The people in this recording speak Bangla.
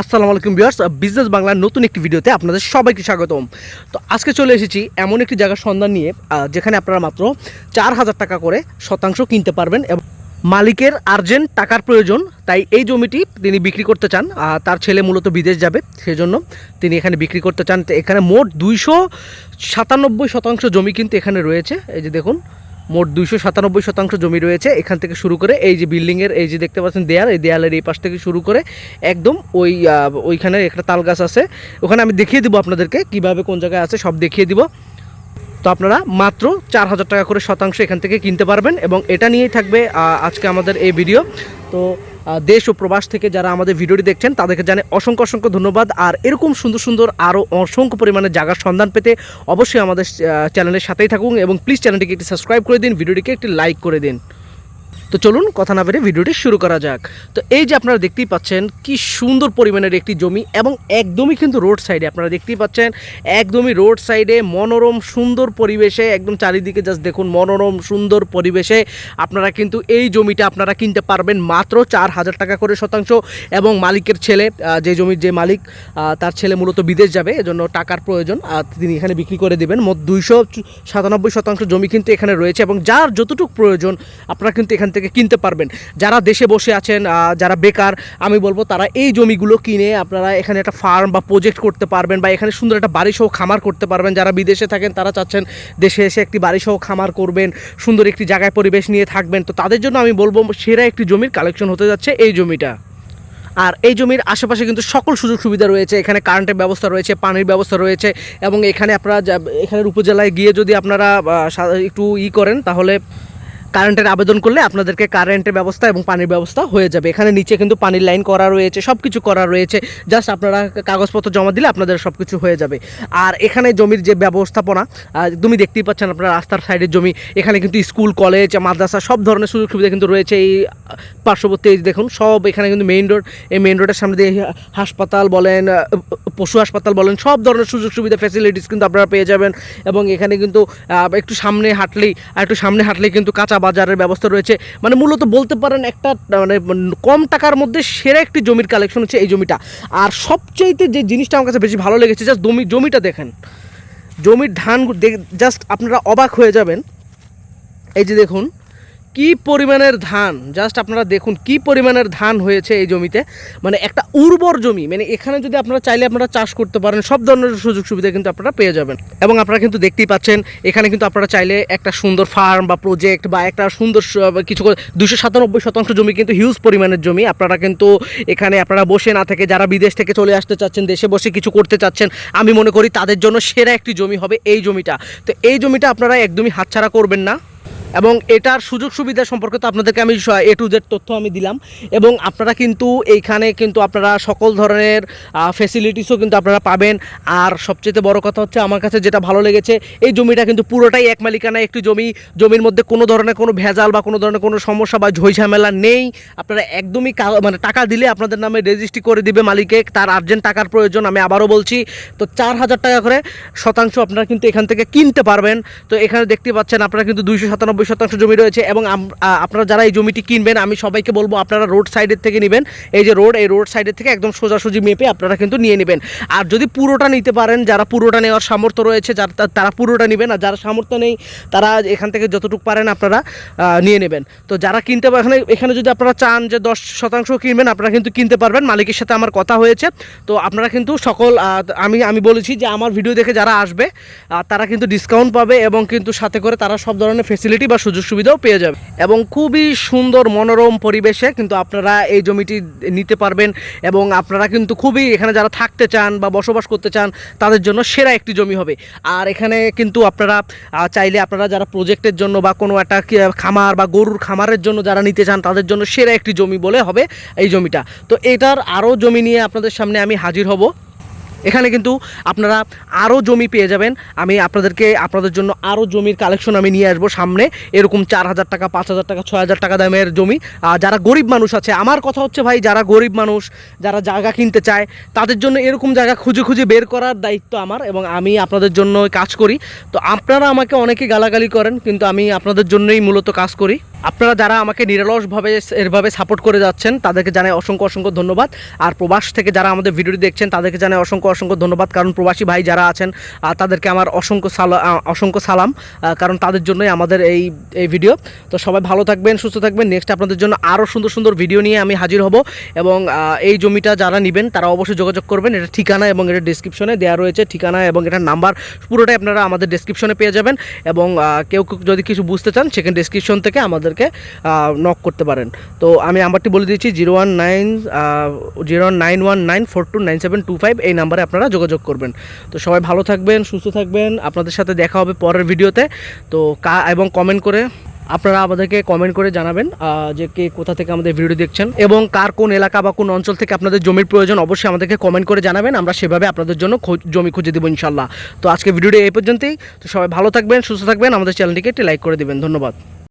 আসসালামু আলাইকুম ভিউয়ার্স বিজনেস বাংলার নতুন একটি ভিডিওতে আপনাদের সবাইকে স্বাগতম। তো আজকে চলে এসেছি এমন একটি জায়গার সন্ধান নিয়ে যেখানে আপনারা মাত্র চার হাজার টাকা করে শতাংশ কিনতে পারবেন এবং মালিকের আর্জেন্ট টাকার প্রয়োজন, তাই এই জমিটি তিনি বিক্রি করতে চান তার ছেলে মূলত বিদেশ যাবে, সেজন্য তিনি এখানে বিক্রি করতে চান। এখানে মোট দুইশো সাতানব্বই শতাংশ জমি কিন্তু এখানে রয়েছে, এই যে দেখুন মোট দুইশো সাতানব্বই শতাংশ জমি রয়েছে। এখান থেকে শুরু করে এই যে বিল্ডিংয়ের এই যে দেখতে পাচ্ছেন দেয়াল, এই দেয়ালের এই পাশ থেকে শুরু করে একদম ওই ওইখানে একটা তাল গাছ আছে। ওখানে আমি দেখিয়ে দিব আপনাদেরকে কীভাবে কোন জায়গায় আছে, সব দেখিয়ে দিব। তো আপনারা মাত্র চার হাজার টাকা করে শতাংশ এখান থেকে কিনতে পারবেন এবং এটা নিয়েই থাকবে আজকে আমাদের এই ভিডিও তো দেশ ও প্রবাস থেকে যারা আমাদের ভিডিওটি দেখছেন, তাদেরকে জানে অসংখ্য অসংখ্য ধন্যবাদ। আর এরকম সুন্দর সুন্দর আরও অসংখ্য পরিমাণে জায়গার সন্ধান পেতে অবশ্যই আমাদের চ্যানেলের সাথেই থাকুন এবং প্লিজ চ্যানেলটিকে একটি সাবস্ক্রাইব করে দিন, ভিডিওটিকে একটি লাইক করে দিন। তো চলুন কথা না বেরে ভিডিওটি শুরু করা যাক। তো এই যে আপনারা দেখতেই পাচ্ছেন, কি সুন্দর পরিমাণের একটি জমি এবং একদমই কিন্তু রোড সাইডে আপনারা দেখতেই পাচ্ছেন, একদমই রোড সাইডে মনোরম সুন্দর পরিবেশে, একদম চারিদিকে জাস্ট দেখুন মনোরম সুন্দর পরিবেশে আপনারা কিন্তু এই জমিটা আপনারা কিনতে পারবেন মাত্র চার হাজার টাকা করে শতাংশ এবং মালিকের ছেলে যে জমির যে মালিক তার ছেলে মূলত বিদেশ যাবে, এজন্য টাকার প্রয়োজন তিনি এখানে বিক্রি করে দেবেন। মোট দুইশো সাতানব্বই শতাংশ জমি কিন্তু এখানে রয়েছে এবং যার যতটুকু প্রয়োজন, আপনারা কিন্তু এখান থেকে কিনতে পারবেন। যারা দেশে বসে আছেন যারা বেকার, আমি বলব তারা এই জমিগুলো কিনে আপনারা এখানে একটা ফার্ম বা প্রজেক্ট করতে পারবেন বা এখানে সুন্দর একটা বাড়ি সহ খামার করতে পারবেন। যারা বিদেশে থাকেন, তারা চাচ্ছেন দেশে এসে একটি বাড়ি সহ খামার করবেন, সুন্দর একটি জায়গায় পরিবেশ নিয়ে থাকবেন। তো তাদের জন্য আমি বলব সেরা একটি জমির কালেকশন হতে যাচ্ছে এই জমিটা। আর এই জমির আশেপাশে কিন্তু সকল সুযোগ সুবিধা রয়েছে। এখানে কারেন্টের ব্যবস্থা রয়েছে, পানির ব্যবস্থা রয়েছে এবং এখানে আপনারা এখানের উপজেলায় গিয়ে যদি আপনারা একটু ই করেন তাহলে কারেন্টের আবেদন করলে আপনাদেরকে কারেন্টের ব্যবস্থা এবং পানির ব্যবস্থা হয়ে যাবে। এখানে নিচে কিন্তু পানির লাইন করা রয়েছে সব কিছু করা রয়েছে। জাস্ট আপনারা কাগজপত্র জমা দিলে আপনাদের সব কিছু হয়ে যাবে। আর এখানে জমির যে ব্যবস্থাপনা তুমি দেখতেই পাচ্ছেন আপনারা রাস্তার সাইডের জমি, এখানে কিন্তু স্কুল, কলেজ, মাদ্রাসা, সব ধরনের সুযোগ সুবিধা কিন্তু রয়েছে। এই পার্শ্ববর্তী দেখুন, সব এখানে কিন্তু মেইন রোড এই মেইন রোডের সামনে দিয়ে হাসপাতাল বলেন পশু হাসপাতাল বলেন, সব ধরনের সুযোগ সুবিধা ফ্যাসিলিটিস কিন্তু আপনারা পেয়ে যাবেন। এবং এখানে কিন্তু একটু সামনে হাঁটলেই, একটু সামনে হাঁটলেই কিন্তু কাঁচা বাজারের ব্যবস্থা রয়েছে। মানে মূলত বলতে পারেন একটা মানে কম টাকার মধ্যে সেরা একটি জমির কালেকশন হচ্ছে এই জমিটা। আর সবচাইতে যে জিনিসটা আমার কাছে বেশি ভালো লেগেছে জাস্ট জমি, জমিটা দেখেন। জমির ধান জাস্ট আপনারা অবাক হয়ে যাবেন। এই যে দেখুন কি পরিমাণের ধান? জাস্ট আপনারা দেখুন কি পরিমাণের ধান হয়েছে এই জমিতে। মানে একটা উর্বর জমি মানে এখানে যদি আপনারা চাইলে আপনারা চাষ করতে পারেন, সব ধরনের সুযোগ সুবিধা কিন্তু আপনারা পেয়ে যাবেন। এবং আপনারা কিন্তু দেখতেই পাচ্ছেন, এখানে কিন্তু আপনারা চাইলে একটা সুন্দর ফার্ম বা প্রজেক্ট বা একটা সুন্দর কিছু দুশো সাতানব্বই শতাংশ জমি কিন্তু হিউজ পরিমাণের জমি। আপনারা কিন্তু এখানে আপনারা বসে না থেকে যারা বিদেশ থেকে চলে আসতে চাচ্ছেন, দেশে বসে কিছু করতে চাচ্ছেন, আমি মনে করি তাদের জন্য সেরা একটি জমি হবে এই জমিটা। তো এই জমিটা আপনারা একদমই হাতছাড়া করবেন না। এবং এটার সুযোগ সুবিধা সম্পর্কে তো আপনাদেরকে আমি এ টু জেড তথ্য আমি দিলাম। এবং আপনারা কিন্তু এইখানে কিন্তু আপনারা সকল ধরনের ফেসিলিটিসও কিন্তু আপনারা পাবেন। আর সবচেয়ে বড় কথা হচ্ছে আমার কাছে যেটা ভালো লেগেছে, এই জমিটা কিন্তু পুরোটাই এক মালিকানা একটি জমি। জমির মধ্যে কোনো ধরনের কোনো ভেজাল বা কোনো ধরনের কোনো সমস্যা বা ঝামেলা নেই। আপনারা একদমই মানে টাকা দিলে আপনাদের নামে রেজিস্ট্রি করে দিবে মালিকে। তার আর্জেন্ট টাকার প্রয়োজন আমি আবারও বলছি। তো চার হাজার টাকা করে শতাংশ আপনারা কিন্তু এখান থেকে কিনতে পারবেন। তো এখানে দেখতে পাচ্ছেন আপনারা কিন্তু দুইশো সাতানব্বই শতাংশ জমি রয়েছে এবং আপনারা যারা এই জমিটি কিনবেন, আমি সবাইকে বলব আপনারা রোড সাইডের থেকে নেবেন। এই যে রোড, এই রোড সাইডের থেকে একদম সোজাসুজি মেপে আপনারা কিন্তু নিয়ে নেবেন। আর যদি পুরোটা নিতে পারেন, যারা পুরোটা নেওয়ার সামর্থ্য রয়েছে, যারা তারা পুরোটা নেবেন, আর যারা সামর্থ্য নেই, তারা এখান থেকে যতটুকু পারেন আপনারা নিয়ে নেবেন। তো যারা কিনতে এখানে এখানে যদি আপনারা চান যে দশ শতাংশ কিনবেন, আপনারা কিন্তু কিনতে পারবেন। মালিকের সাথে আমার কথা হয়েছে। তো আপনারা কিন্তু সকল আমি আমি বলেছি যে আমার ভিডিও দেখে যারা আসবে তারা কিন্তু ডিসকাউন্ট পাবে এবং কিন্তু সাথে করে তারা সব ধরনের ফেসিলিটি বা সুযোগ সুবিধাও পেয়ে যাবে। এবং খুবই সুন্দর মনোরম পরিবেশে কিন্তু আপনারা এই জমিটি নিতে পারবেন এবং আপনারা কিন্তু খুবই এখানে যারা থাকতে চান বা বসবাস করতে চান, তাদের জন্য সেরা একটি জমি হবে। আর এখানে কিন্তু আপনারা চাইলে আপনারা যারা প্রজেক্টের জন্য বা কোনো একটা খামার বা গরুর খামারের জন্য যারা নিতে চান, তাদের জন্য সেরা একটি জমি বলে হবে এই জমিটা। তো এটার আরও জমি নিয়ে আপনাদের সামনে আমি হাজির হব। এখানে কিন্তু আপনারা আরও জমি পেয়ে যাবেন। আমি আপনাদেরকে, আপনাদের জন্য আরও জমির কালেকশন আমি নিয়ে আসব সামনে। এরকম চার হাজার টাকা, পাঁচ হাজার টাকা, ছয় হাজার টাকা দামের জমি। আর যারা গরিব মানুষ আছে, আমার কথা হচ্ছে ভাই, যারা গরিব মানুষ, যারা জায়গা কিনতে চায়, তাদের জন্য এরকম জায়গা খুঁজে খুঁজে বের করার দায়িত্ব আমার এবং আমি আপনাদের জন্য কাজ করি। তো আপনারা আমাকে অনেকে গালাগালি করেন, কিন্তু আমি আপনাদের জন্যই মূলত কাজ করি। আপনারা যারা আমাকে নিরলসভাবে এরভাবে সাপোর্ট করে যাচ্ছেন, তাদেরকে জানাই অসংখ্য অসংখ্য ধন্যবাদ। আর প্রবাস থেকে যারা আমাদের ভিডিওটি দেখছেন, তাদেরকে জানাই অসংখ্য অসংখ্য ধন্যবাদ। কারণ প্রবাসী ভাই যারা আছেন তাদেরকে আমার অসংখ্য সালা অসংখ্য সালাম। কারণ তাদের জন্যই আমাদের এই এই ভিডিও তো সবাই ভালো থাকবেন, সুস্থ থাকবেন। নেক্সট আপনাদের জন্য আরও সুন্দর সুন্দর ভিডিও নিয়ে আমি হাজির হব। এবং এই জমিটা যারা নেবেন, তারা অবশ্যই যোগাযোগ করবেন। এটা ঠিকানা এবং এটা ডিসক্রিপশনে দেওয়া রয়েছে। ঠিকানা এবং এটার নাম্বার পুরোটাই আপনারা আমাদের ডিসক্রিপশনে পেয়ে যাবেন। এবং কেউ যদি কিছু বুঝতে চান, সেখানে ডিসক্রিপশন থেকে আমাদেরকে নক করতে পারেন। তো আমি নাম্বারটি বলে দিচ্ছি zero one nine zero nine one nine four two nine seven two five, এই নাম্বারে আপনারা যোগাযোগ করবেন। তো সবাই ভালো থাকবেন, সুস্থ থাকবেন। আপনাদের সাথে দেখা হবে পরের ভিডিওতে। তো কা, এবং কমেন্ট করে আপনারা আমাদেরকে কমেন্ট করে জানাবেন যে কে কোথা থেকে আমাদের ভিডিও দেখছেন। এবং কার কোন এলাকা বা কোন অঞ্চল থেকে আপনাদের জমির প্রয়োজন, অবশ্যই আমাদেরকে কমেন্ট করে জানাবেন। আমরা সেভাবে আপনাদের জন্য জমি খুঁজে দেবো ইনশাল্লাহ তো আজকে ভিডিওটি এই পর্যন্তই। তো সবাই ভালো থাকবেন, সুস্থ থাকবেন। আমাদের চ্যানেলটিকে একটি লাইক করে দেবেন। ধন্যবাদ।